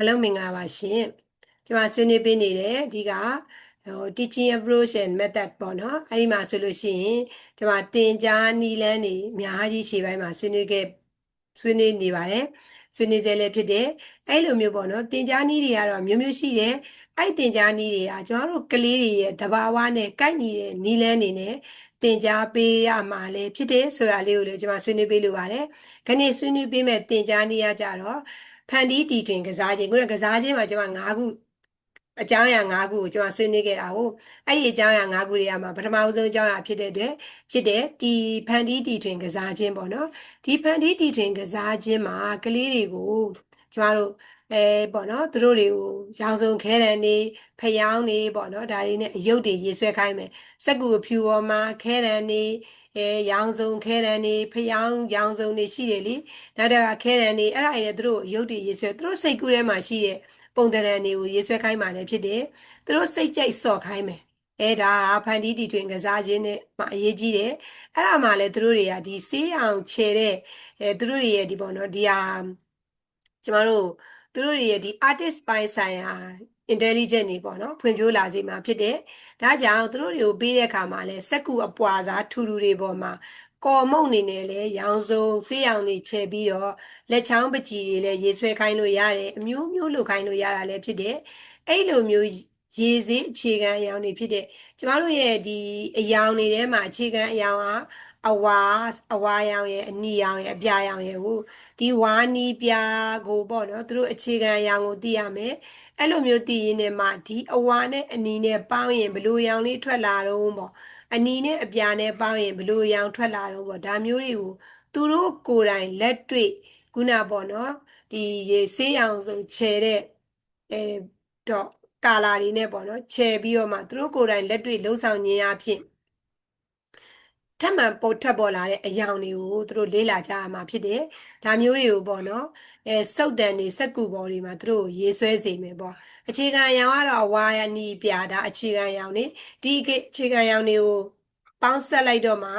အားလုံးမင်္ဂလာပါရှင်ဒီမှာဆွေးနွေးပေးနေတယ်အဓိကဟို teaching approach and method ပေါ့နော်အဲ့ဒီမှာဆိုလို့ရှိရင်ဒီမှာသင်ကြားနည်းလမ်းတွေအများကြီးရှေ့ပိုင်းမှာဆွေးနွေးခဲ့ဆွေးနွေးနေပါတယ်ဆွေးနွေးစေလည်းဖြစ်တယ်အဲ့လိုမျိုးပေါ့နော်သင်ကြားနည်းတွေကတော့မျိုးမျိုးရှိတယ်အဲ့သင်ကြားနည်းတွေကကျွန်တော်တို့ကလေးတွေရဲ့တဘာဝနဲ့ကိုက်ညီတဲ့နည်းလမ်းတွေနဲ့သင်ကြားပေးရမှာလေဖြစ်တယ်ဆိုတာလေးကိုလည်းကျွန်မဆွေးနွေးပေးလိုပါတယ်ခဏဆွေးနွေးပေးမဲ့သင်ကြားနည်းရကြတော့ ဖန်တီးတီထွင်ကစားခြင်းခုနကစားခြင်းမှာကျွန်မ၅ခုအကြောင်းအရာ၅ခုကိုကျွန်မဆွေးနွေးခဲ့တာဟုတ်အဲ့ဒီအကြောင်းအရာ၅ခုတွေကမှာပထမဆုံးအကြောင်းအရာဖြစ်တဲ့အတွက်ဖြစ်တဲ့ဒီဖန်တီးတီထွင်ကစားခြင်းပေါ့နော်ဒီဖန်တီးတီထွင်ကစားခြင်းမှာကလေးတွေကိုကျွန်တော်တို့အဲပေါ့နော်သူတို့တွေကိုရောင်စုံခဲတံနေဖျောင်းနေပေါ့နော်ဒါတွေနဲ့အယုတ်တွေရေးဆွဲခိုင်းမယ်စက်ကူအဖြူပေါ်မှာခဲတံနေ အဲရောင်စုံခဲတံနေဖျောင်းရောင်စုံနေရှိတယ်လေနောက်တော့ခဲတံနေအဲ့ဒါတွေသူတို့အယုတ်တွေရေးဆွဲသူတို့စိတ်ကူးထဲမှာရှိတဲ့ပုံတရံတွေကိုရေးဆွဲခိုင်းမှလည်းဖြစ်တယ်သူတို့စိတ်ကြိုက်စော့ခိုင်းမယ်အဲဒါဖန်တီးတီထွင်ကစားခြင်းနဲ့မှအရေးကြီးတယ်အဲ့ဒါမှလည်းသူတို့တွေကဒီဆေးအောင်ခြေတဲ့အဲသူတို့တွေရဲ့ဒီပေါ့နော်ဒီဟာကျမတို့သူတို့တွေရဲ့ဒီ artist ပိုင်းဆိုင်ရာ intelligent တွေပေါ့နော်ဖွံ့ဖြိုးလာစေမှာဖြစ်တယ်။ဒါကြောင့်သူတို့တွေကိုပေးတဲ့အခါမှာလဲစက်ကူအပွာစားထူထူတွေပေါ်မှာကော်မုံနေနဲ့လဲရောင်စုံဆေးရောင်တွေချဲပြီးတော့လက်ချောင်းပကြီးတွေလဲရေဆွဲခိုင်းလို့ရတယ်အမျိုးမျိုးလုပ်ခိုင်းလို့ရတာလဲဖြစ်တယ်။အဲ့လိုမျိုးရေစေးအခြေခံအယောင်တွေဖြစ်တဲ့ကျမတို့ရဲ့ဒီအယောင်တွေထဲမှာအခြေခံအယောင်ဟာ အဝါအဝါရောင်ရဲ့အနီရောင်ရဲ့အပြာရောင်ရဲ့ဟိုဒီဝါနီပြာကိုပေါ့နော်သူတို့အခြေခံအရောင်ကိုသိရမယ်အဲ့လိုမျိုးသိရင်းနဲ့မှဒီအဝါနဲ့အနီနဲ့ပေါင်းရင်ဘလို့ရောင်လေးထွက်လာတော့ပေါ့အနီနဲ့အပြာနဲ့ပေါင်းရင်ဘလို့ရောင်ထွက်လာတော့ပေါ့ဒါမျိုးတွေကိုသူတို့ကိုယ်တိုင်လက်တွေ့ခုနပေါ့နော်ဒီရေဆေးရောင်စုံခြယ်တဲ့အဲတော့ကာလာတွေနဲ့ပေါ့နော်ခြယ်ပြီးတော့မှသူတို့ကိုယ်တိုင်လက်တွေ့လှုပ်ဆောင်ခြင်းအဖြစ် ထပ်မံပေါ်ထပ်ပေါ်လာတဲ့အယောင်တွေကိုသူတို့လေ့လာကြရမှာဖြစ်တယ်။ဒါမျိုးတွေကိုပေါ့နော်။အဲစုတ်တန်တွေစက်ကူပေါ်တွေမှာသူတို့ရေးဆွဲစေမယ်ပေါ့။အခြေခံအယောင်ကတော့ဝါရနီပြတာအခြေခံအယောင်နေဒီအခြေခံအယောင်တွေကိုပေါင်းဆက်လိုက်တော့မှ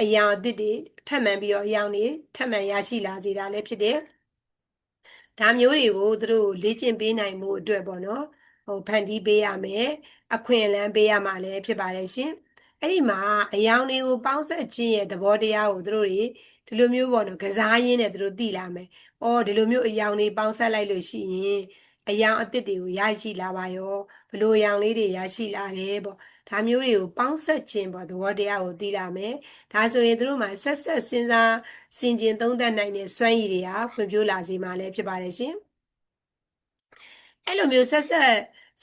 အယောင်အသစ်တွေထပ်မံပြီးတော့အယောင်တွေထပ်မံရရှိလာစေတာလည်းဖြစ်တယ်။ဒါမျိုးတွေကိုသူတို့လေ့ကျင့်ပေးနိုင်မှုအတွက်ပေါ့နော်။ဟိုဖန်တီးပေးရမယ်။အခွင့်အလမ်းပေးရမှာလည်းဖြစ်ပါတယ်ရှင်။ အဲ့ဒီမှာအယောင်တွေကိုပေါင်းဆက်ခြင်းရဲ့သဘောတရားကိုသူတို့တွေဒီလိုမျိုးပေါ့နော်ကစားရင်းနဲ့သူတို့သိလာမယ်။အော်ဒီလိုမျိုးအယောင်တွေပေါင်းဆက်လိုက်လို့ရှိရင်အယောင်အသစ်တွေကိုရရှိလာပါရောဘလို့အယောင်လေးတွေရရှိလာတယ်ပေါ့။ဒါမျိုးတွေကိုပေါင်းဆက်ခြင်းပေါ့သဘောတရားကိုသိလာမယ်။ဒါဆိုရင်သူတို့မှာဆက်ဆက်စဉ်းစားစင်ကျင်သုံးသပ်နိုင်တဲ့စွမ်းရည်တွေဟာဖွံ့ဖြိုးလာစေမှာလည်းဖြစ်ပါတယ်ရှင်။အဲ့လိုမျိုးဆက်ဆက်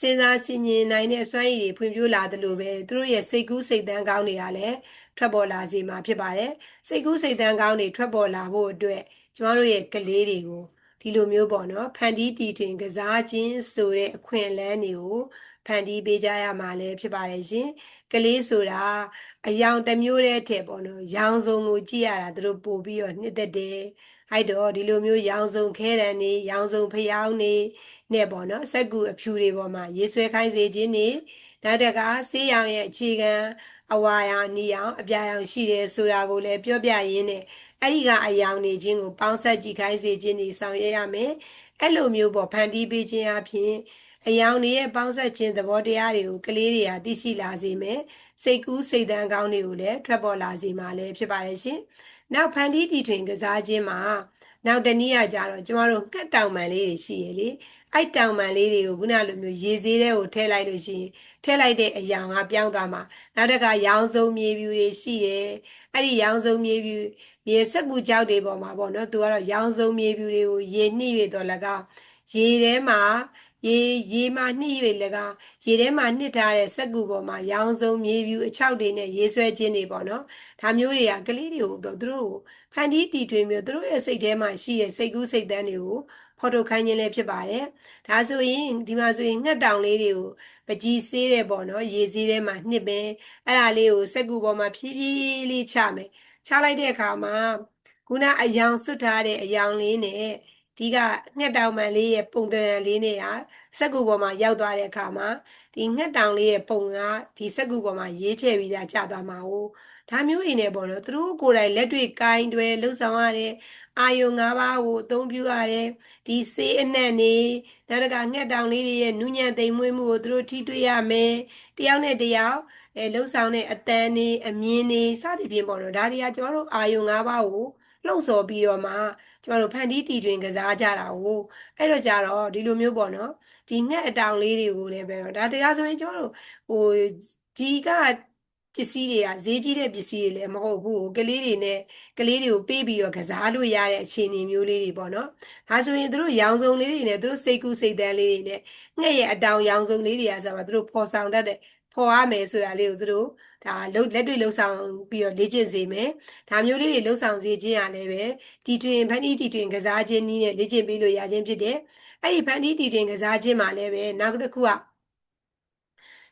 စဉ်းစားဆင်ခြင်နိုင်တဲ့စွမ်းရည်တွေဖွံ့ဖြိုးလာသလိုပဲသူတို့ရဲ့စိတ်ကူးစိတ်တန်းကောင်းတွေကလည်းထွက်ပေါ်လာစေမှာဖြစ်ပါတယ်စိတ်ကူးစိတ်တန်းကောင်းတွေထွက်ပေါ်လာဖို့အတွက်ကျမတို့ရဲ့ကလေးတွေကိုဒီလိုမျိုးပေါ့နော်ဖန်တီးတည်ထွင်ကစားခြင်းဆိုတဲ့အခွင့်အလမ်းတွေကိုဖန်တီးပေးကြရမှာလည်းဖြစ်ပါတယ်ရှင်ကလေးဆိုတာအယောင်တစ်မျိုးတည်းထက်ပေါ့နော်ရောင်စုံကိုကြည့်ရတာသူတို့ပို့ပြီးတော့နှစ်သက်တယ်အဲ့တော့ဒီလိုမျိုးရောင်စုံခဲတံနေရောင်စုံဖျောင်းနေ နဲ့ပေါ့နော်စက်ကူအဖြူတွေပေါ်မှာရေးဆွဲခိုင်းစေခြင်းနေနောက်တကဆေးရောင်ရဲ့အခြေခံအဝါရောင်နီရောင်အပြာရောင်ရှိတယ်ဆိုတာကိုလည်းပြောပြရင်းနဲ့အဲ့ဒီကအယောင်နေခြင်းကိုပေါင်းဆက်ကြည့်ခိုင်းစေခြင်းနေဆောင်ရွက်ရမယ်အဲ့လိုမျိုးပေါ့ဖန်တီးပေးခြင်းအပြင်အယောင်တွေရဲ့ပေါင်းဆက်ခြင်းသဘောတရားတွေကိုကလေးတွေကသိရှိလာစေမယ်စိတ်ကူးစိတ်တန်းကောင်းတွေကိုလည်းထွက်ပေါ်လာစေမှာလည်းဖြစ်ပါတယ်ရှင်နောက်ဖန်တီးတီထွင်ကစားခြင်းမှာနောက်တနည်းအားကြတော့ကျမတို့ကတ်တောင်မှန်လေးတွေရှိရလေ အဲ့တောင်မှန်လေးတွေကိုခုနလိုမျိုးရေစေးတဲ့ကိုထည့်လိုက်လို့ရှိရင်ထည့်လိုက်တဲ့အယောင်ကပြောင်းသွားမှာနောက်တစ်ခါရောင်စုံမြေပြူတွေရှိတယ်အဲ့ဒီရောင်စုံမြေပြူမြေဆက်ကူကြောက်တွေပေါ်မှာပေါ့နော်သူကတော့ရောင်စုံမြေပြူတွေကိုရေနှိ၍တော့လကောက်ရေထဲမှာရေရေမှာနှိ၍လည်းကရေထဲမှာနှစ်ထားတဲ့စက်ကူပေါ်မှာရောင်စုံမြေပြူအချောက်တွေနဲ့ရေဆွဲခြင်းတွေပေါ့နော်ဒါမျိုးတွေကကလေးတွေကိုတော့သူတို့ဖန်တီးတီထွင်မျိုးသူတို့ရဲ့စိတ်ထဲမှာရှိတဲ့စိတ်ကူးစိတ်တန်းတွေကို ဖော်ထုတ်ခိုင်းခြင်းလည်းဖြစ်ပါတယ်ဒါဆိုရင်ဒီမှာဆိုရင်ငှက်တောင်လေးတွေကိုပကြီးဆေးတယ်ပေါ့နော်ရေစည်းထဲမှာနှစ်ပင်အဲ့ဒါလေးကိုစက်ကူပေါ်မှာဖြည်းဖြည်းလေးချမယ်ချလိုက်တဲ့အခါမှာခုနအယောင်စွတ်ထားတဲ့အယောင်လေးနဲ့ဒီကငှက်တောင်မှန်လေးရဲ့ပုံသဏ္ဍာန်လေးနဲ့ဟာစက်ကူပေါ်မှာရောက်သွားတဲ့အခါမှာဒီငှက်တောင်လေးရဲ့ပုံကဒီစက်ကူပေါ်မှာရေးချပြီးသားကျသွားမှာ ਉਹ ဒါမျိုးတွေနဲ့ပေါ့နော်သူတို့ကိုယ်တိုင်လက်တွေ့ကိုင်းတွယ်လှုပ်ဆောင်ရတဲ့ အာယုံ၅ပါးကိုအသုံးပြုရတယ်ဒီစေးအနံ့နေနောက်တစ်ခါငှက်တောင်လေးတွေရဲ့နူးညံ့သိမ်မွေးမှုကိုသူတို့ထိတွေ့ရမယ်တယောက်နဲ့တယောက်အဲလှုပ်ဆောင်တဲ့အတန်းနေအမြင်နေစသည်ဖြင့်ပေါ့နော်ဒါတွေကကျွန်တော်တို့အာယုံ၅ပါးကိုလှုပ်ဆော်ပြီးတော့မှကျွန်တော်တို့ဖန်တီးတည်တွင်ကစားကြတာကိုအဲ့တော့ကြတော့ဒီလိုမျိုးပေါ့နော်ဒီငှက်အတောင်လေးတွေကိုလည်းပဲတော့ဒါတရားဆိုရင်ကျွန်တော်တို့ဟိုဒီက ပစ္စည်းတွေကဈေးကြီးတဲ့ပစ္စည်းတွေလည်းမဟုတ်ဘူးကလေးတွေနဲ့ကလေးတွေကိုပေးပြီးတော့ကစားလို့ရတဲ့အခြေအနေမျိုးလေးတွေပေါ့နော်ဒါဆိုရင်တို့ရောင်စုံလေးတွေနဲ့တို့စိတ်ကူးစိတ်တန်းလေးတွေနဲ့ငှက်ရဲ့အတောင်ရောင်စုံလေးတွေကဆိုမှတို့ဖော်ဆောင်တတ်တဲ့ဖော်ရမယ်ဆိုတာလေးကိုတို့ဒါလက်လက်တွေ့လှုပ်ဆောင်ပြီးတော့လေ့ကျင့်စေမယ်ဒါမျိုးလေးတွေလှုပ်ဆောင်စေခြင်းရလည်းပဲတီတွင်ဖန်တီးတီတွင်ကစားခြင်းနည်းနဲ့လေ့ကျင့်ပေးလို့ရခြင်းဖြစ်တယ်အဲ့ဒီဖန်တီးတီတွင်ကစားခြင်းမှာလည်းပဲနောက်တစ်ခုက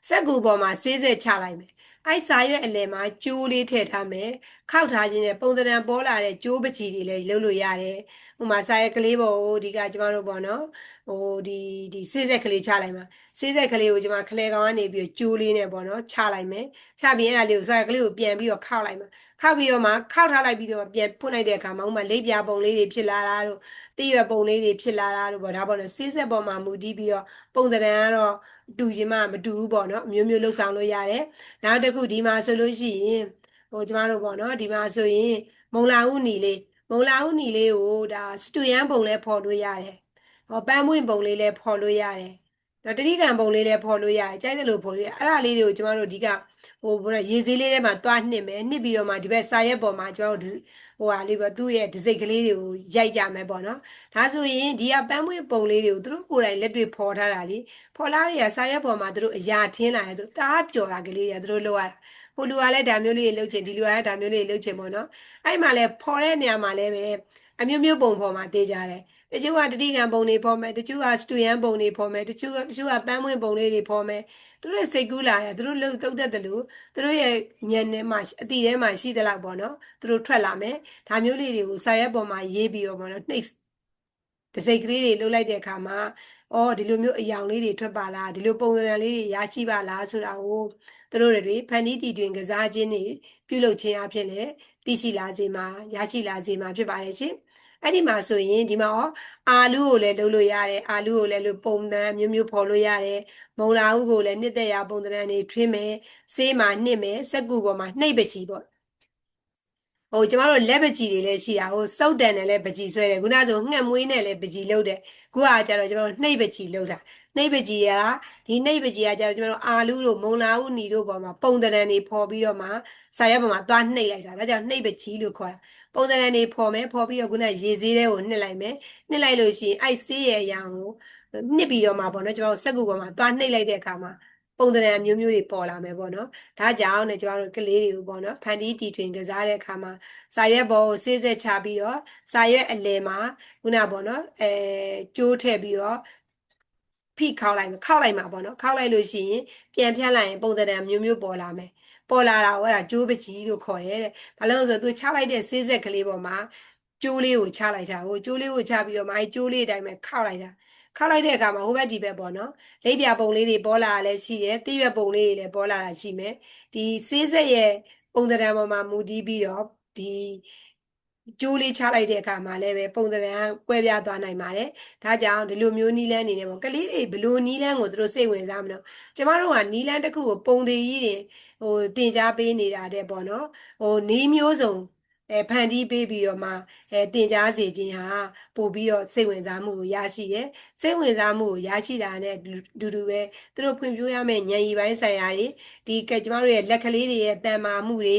စက်ကူပေါ်မှာဆေးဆက်ချလိုက်မယ်အဲ့စာရွက်အလယ်မှာကျိုးလေးထည့်ထားမယ်ခောက်ထားခြင်းနဲ့ပုံသဏ္ဍာန်ပေါ်လာတဲ့ကျိုးပချီတွေလည်းလုပ်လို့ရတယ်ဥပမာစာရွက်ကလေးပေါ်ကိုဒီကကျမတို့ပေါ့နော်ဟိုဒီဒီဆေးဆက်ကလေးချလိုက်မှာဆေးဆက်ကလေးကိုကျမခလဲကောင်ကနေပြီးကျိုးလေးနဲ့ပေါ့နော်ချလိုက်မယ်ချပြီးအဲ့ဒါလေးကိုစာရွက်ကလေးကိုပြန်ပြီးတော့ခောက်လိုက်မှာခောက်ပြီးတော့မှခောက်ထားလိုက်ပြီးတော့ပြန်ဖွင့်လိုက်တဲ့အခါမှာဥပမာလိပ်ပြပုံလေးတွေဖြစ်လာတာတို့တည့်ရွယ်ပုံလေးတွေဖြစ်လာတာတို့ပေါ့ဒါပေါ့နော်ဆေးဆက်ပေါ်မှာမူတည်ပြီးတော့ပုံသဏ္ဍာန်ကတော့ တူခြင်းမှမတူဘူးပေါ့နော်အမျိုးမျိုးလှုပ်ဆောင်လို့ရတယ်နောက်တစ်ခုဒီမှာဆိုလို့ရှိရင်ဟိုကျမတို့ပေါ့နော်ဒီမှာဆိုရင်မုံလာဥနီလေးမုံလာဥနီလေးကိုဒါစတူယန်ပုံလဲဖော်လို့ရတယ်ဟောပန်းမွင့်ပုံလေးလဲဖော်လို့ရတယ်တော့တတိကံပုံလေးလဲဖော်လို့ရတယ်ကြိုက်တယ်လို့ဖော်လို့ရအဲ့ဒါလေးတွေကိုကျမတို့ဒီကဟိုဘယ်ရေစည်းလေးထဲမှာတွားနှစ်မယ်နှစ်ပြီးတော့မှဒီဘက်စာရက်ပေါ်မှာကျမတို့ ဟိုဟာလေးပေါ့သူ့ရဲ့ဒစိတ်ကလေးတွေကိုရိုက်ကြမယ်ပေါ့နော်ဒါဆိုရင်ဒီကပန်းမွင့်ပုံလေးတွေကိုသူတို့ကိုယ်တိုင်လက်တွေ့ဖော်ထားတာလေဖော်လာတွေကစာရက်ပေါ်မှာသူတို့အရာထင်းလာတယ်ဆိုတအားပျော်တာကလေးတွေကသူတို့လောက်ရတာဟိုလူကလည်းဒါမျိုးလေးတွေလုပ်ချင်ဒီလူကလည်းဒါမျိုးလေးတွေလုပ်ချင်ပေါ့နော်အဲ့မှာလည်းဖော်တဲ့နေရာမှာလည်းပဲအမျိုးမျိုးပုံဖော်မှာတေးကြတယ် တချို့ကတတိကံပုံတွေဖော်မယ်တချို့ကစတူယန်ပုံတွေဖော်မယ်တချို့ကတချို့ကပန်းမွင့်ပုံလေးတွေဖော်မယ်သူတို့ရဲ့စိတ်ကူးလာရသူတို့လှုပ်တုတ်တတ်တယ်လို့သူတို့ရဲ့ဉာဏ်ထဲမှာအတိထဲမှာရှိသလောက်ပေါ့နော်သူတို့ထွက်လာမယ်ဒါမျိုးလေးတွေကိုစာရွက်ပေါ်မှာရေးပြီးတော့ပေါ့နော်နှိပ်တစိတ်ကလေးတွေလှုပ်လိုက်တဲ့အခါမှာအော်ဒီလိုမျိုးအယောင်လေးတွေထွက်ပါလားဒီလိုပုံစံလေးတွေရရှိပါလားဆိုတာကိုသူတို့တွေဖန်တီးတည်တွင်ကစားခြင်းတွေပြုလုပ်ခြင်းအဖြစ်နဲ့ သိရှိလာစေမှာရရှိလာစေမှာဖြစ်ပါတယ်ရှင်အဲ့ဒီမှာဆိုရင်ဒီမှာရောအာလူကိုလည်းလုပ်လို့ရတယ်အာလူကိုလည်းလို့ပုံသဏ္ဍာန်မျိုးမျိုးဖော်လို့ရတယ်မုံလာဥကိုလည်းနှစ်သက်ရာပုံသဏ္ဍာန်တွေထွင်းမယ်ဆေးမှာနှစ်မယ်စက်ကူပေါ်မှာနှိပ်ပချီပေါ့ဟိုကျမတို့လက်ပကြီးတွေလည်းရှိတာဟိုစောက်တန်နဲ့လည်းပကြီးဆွဲတယ်ခုနကဆိုငှက်မွေးနဲ့လည်းပကြီးလုပ်တယ် ခုကကျတော့ကျမတို့နှိပ်ပကြီးလုပ်တာနှိပ်ပကြီးကဒီနှိပ်ပကြီးကကျတော့ကျမတို့အာလူတို့မုံလာဥနီတို့ပေါ်မှာပုံတန်တွေဖော်ပြီးတော့မှဆာရက်ပေါ်မှာသွားနှိပ်လိုက်တာဒါကြောင့်နှိပ်ပကြီးလို့ခေါ်တာပုံတန်တွေဖော်မယ်ဖော်ပြီးတော့ခုနရေစေးတွေကိုနှိပ်လိုက်မယ်နှိပ်လိုက်လို့ရှိရင်အိုက်ဆေးရဲ့အရာကိုနှစ်ပြီးတော့မှပေါ့နော်ကျမတို့စက်ကူပေါ်မှာသွားနှိပ်လိုက်တဲ့အခါမှာ ပုံသဏ္ဍာန်မျိုးမျိုးတွေပေါ်လာမယ်ပေါ့နော်ဒါကြောင့်လည်းကျမတို့ကလေးတွေကိုပေါ့နော်ဖန်တီးတီထွင်ကစားတဲ့အခါမှာစာရွက်ပေါ်ကိုဆေးဆက်ချပြီးတော့စာရွက်အလယ်မှာခုနပေါ့နော်အဲကျိုးထည့်ပြီးတော့ဖိခောက်လိုက်မယ်ခောက်လိုက်မှာပေါ့နော်ခောက်လိုက်လို့ရှိရင်ပြန်ဖြတ်လိုက်ရင်ပုံသဏ္ဍာန်မျိုးမျိုးပေါ်လာမယ်ပေါ်လာတာဟောတာကျိုးပကြီးလို့ခေါ်တယ်တဲ့ဘာလို့လဲဆိုတော့သူချလိုက်တဲ့ဆေးဆက်ကလေးပေါ်မှာကျိုးလေးကိုချလိုက်တာဟိုကျိုးလေးကိုချပြီးတော့မှအဲကျိုးလေးအတိုင်းပဲခောက်လိုက်တာ ခောက်လိုက်တဲ့အခါမှာဟိုဘက်ဒီဘက်ပေါ့နော်လိပ်ပြပုံလေးတွေပေါ်လာတာလည်းရှိတယ်တိရွက်ပုံလေးတွေလည်းပေါ်လာတာရှိမယ်ဒီဆေးဆက်ရဲ့ပုံသဏ္ဍာန်ပေါ်မှာမူတည်ပြီးတော့ဒီကျိုးလေးချလိုက်တဲ့အခါမှာလည်းပဲပုံသဏ္ဍာန်ကွဲပြားသွားနိုင်ပါတယ်။ဒါကြောင့်ဒီလိုမျိုးနီးလန်းနေတယ်ပေါ့ကလေးတွေဘလို့နီးလန်းကိုသူတို့စိတ်ဝင်စားမလို့ကျမတို့ကနီးလန်းတစ်ခုကိုပုံသေးကြီးတွေဟိုတင် जा ပေးနေတာတဲ့ပေါ့နော်။ဟိုနီးမျိုးစုံ အဲဖန်တီးပေးပြီးတော့မှအဲတင် जा စေခြင်းဟာပို့ပြီးတော့စိတ်ဝင်စားမှုကိုရရှိတယ်စိတ်ဝင်စားမှုကိုရရှိတာနဲ့ဒူဒူပဲသူတို့ဖွံ့ဖြိုးရမယ့်ဉာဏ်ရည်ပိုင်းဆိုင်ရာတွေဒီကကျမတို့ရဲ့လက်ကလေးတွေရဲ့တန်မာမှုတွေ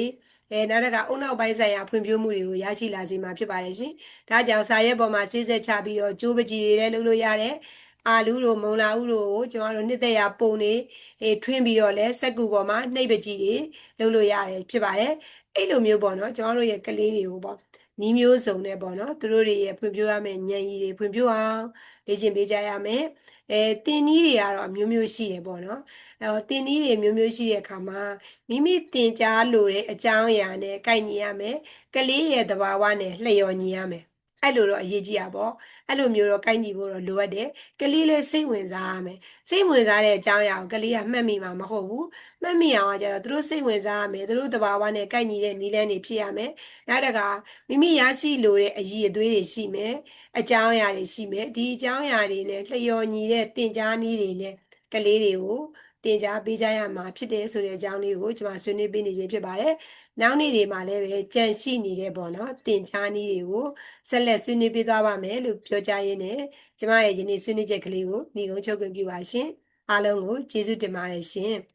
အဲနောက်တစ်ခါအုံနောက်ပိုင်းဆိုင်ရာဖွံ့ဖြိုးမှုတွေကိုရရှိလာစေမှာဖြစ်ပါတယ်ရှင်။ဒါကြောင့်စာရွက်ပေါ်မှာဆေးဆက်ချပြီးတော့ကျိုးပကြီးတွေလည်းလုပ်လို့ရတယ်။ အာလူတို့မုံလာဥတို့ကိုကျွန်တော်တို့နှစ်သက်ရပုံနေအဲထွင်းပြီးတော့လဲစက်ကူပေါ်မှာနှိပ်ပကြီးတွေလုပ်လို့ရတယ်ဖြစ်ပါတယ်။အဲ့လိုမျိုးပေါ့နော်ကျွန်တော်တို့ရဲ့ကလေးတွေကိုပေါ့နီးမျိုးစုံနဲ့ပေါ့နော်သူတို့တွေရဲ့ဖွံ့ဖြိုးရမယ့်ဉာဏ်ရည်တွေဖွံ့ဖြိုးအောင်လေ့ကျင့်ပေးကြရမယ်အဲတင်နည်းတွေကတော့အမျိုးမျိုးရှိတယ်ပေါ့နော်အဲတင်နည်းတွေမျိုးမျိုးရှိတဲ့အခါမှာမိမိတင်ကြားလို့တဲ့အကြောင်းအရာနဲ့ကိုက်ညီရမယ်ကလေးရဲ့သဘာဝနဲ့လျော်ညီရမယ် အဲ့လိုတော့အရေးကြီးတာပေါ့အဲ့လိုမျိုးတော့ကိုက်ညီဖို့တော့လိုအပ်တယ်ကလေးလေးစိတ်ဝင်စားရမယ်စိတ်ဝင်စားတဲ့အကြောင်းအရာကိုကလေးကမှတ်မိမှာမဟုတ်ဘူးမှတ်မိအောင်ကကျတော့သူတို့စိတ်ဝင်စားရမယ်သူတို့တဘာဝနဲ့ကိုက်ညီတဲ့နီးလန်းတွေဖြစ်ရမယ်နောက်တစ်ခါမိမိရရှိလိုတဲ့အရည်အသွေးတွေရှိမယ်အကြောင်းအရာတွေရှိမယ်ဒီအကြောင်းအရာတွေနဲ့လျော်ညီတဲ့တင် जा နည်းတွေနဲ့ကလေးတွေကို တင် जा ပေးကြရမှာဖြစ်တယ်ဆိုတဲ့အကြောင်းလေးကိုကျွန်မဆွေးနွေးပေးနေခြင်းဖြစ်ပါတယ်။နောက်နေ့တွေမှာလည်းပဲကြံရှိနေတဲ့ပေါ့နော်တင် जा နည်းတွေကိုဆက်လက်ဆွေးနွေးပေးသွားပါမယ်လို့ပြောကြားရင်းနဲ့ကျွန်မရဲ့ယနေ့ဆွေးနွေးချက်ကလေးကိုညီကုန်းချုပ်ခွင့်ပြုပါရှင်။အားလုံးကိုကျေးဇူးတင်ပါတယ်ရှင်။